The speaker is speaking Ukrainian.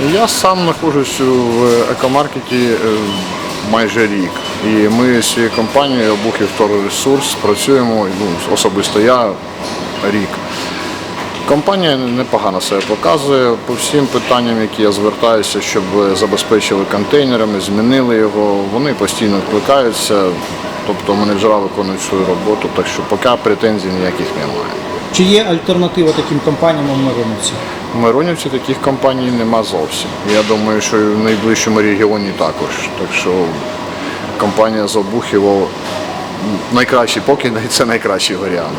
Я сам знаходжусь в екомаркеті е, майже рік. І ми з цією компанією Обухів Вторресурс працюємо, ну, особисто я рік. Компанія непогано себе показує по всім питанням, які я звертаюся, щоб забезпечили контейнерами, змінили його. Вони постійно відкликаються, тобто менеджера виконують свою роботу, так що поки претензій ніяких немає. Чи є альтернатива таким компаніям у Миронівці? Миронівці таких компаній нема зовсім. Я думаю, що і в найближчому регіоні також. Так що компанія Забухіво найкращий, поки це найкращий варіант.